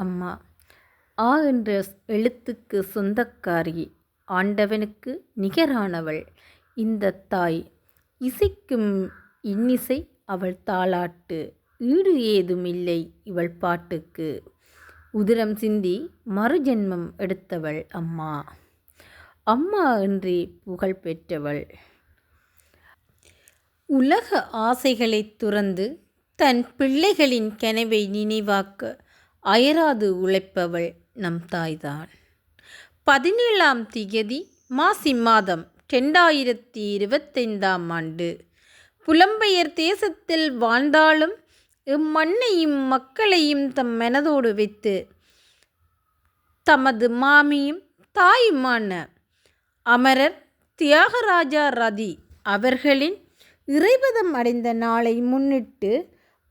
அம்மா ஆ என்ற எழுத்துக்கு சொந்தக்காரி ஆண்டவனுக்கு நிகரானவள். இந்த தாய் இசைக்கும் இன்னிசை அவள் தாளாட்டு ஈடு ஏதும் இல்லை இவள் பாட்டுக்கு. உதிரம் சிந்தி மறுஜென்மம் எடுத்தவள் அம்மா. அம்மா என்று புகழ் பெற்றவள். உலக ஆசைகளைத் துறந்து தன் பிள்ளைகளின் கனவை நினைவாக்க அயராது உழைப்பவள் நம் தாய்தான். பதினேழாம் திகதி மாசி மாதம் ரெண்டாயிரத்தி இருபத்தைந்தாம் ஆண்டு. புலம்பெயர் தேசத்தில் வாழ்ந்தாலும் இம்மண்ணையும் மக்களையும் தம் மனதோடு வைத்து தமது மாமியும் தாயுமான அமரர் தியாகராஜா ரதி அவர்களின் இறைபதம் அடைந்த நாளை முன்னிட்டு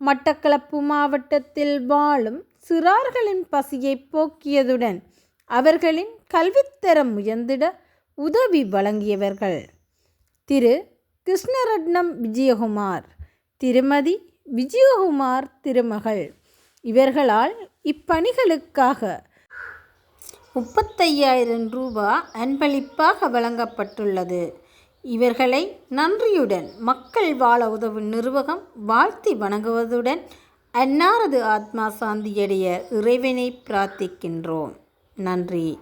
மட்டக்களப்பு மாவட்டத்தில் வாழும் சிறார்களின் பசியை போக்கியதுடன் அவர்களின் கல்வித்தரம் உயர்ந்திட உதவி வழங்கியவர்கள். திரு. கிருஷ்ணரட்னம் விஜயகுமார் திருமதி விஜயகுமார் திருமகள். இவர்களால் இப்பணிகளுக்காக முப்பத்தையாயிரம் ரூபா அன்பளிப்பாக வழங்கப்பட்டுள்ளது. இவர்களை நன்றியுடன் மக்கள் வாழ உதவும் நிர்வாகம் வாழ்த்தி வணங்குவதுடன் அன்னாரது ஆத்மா சாந்தியடைய இறைவனை பிரார்த்திக்கின்றோம். நன்றி.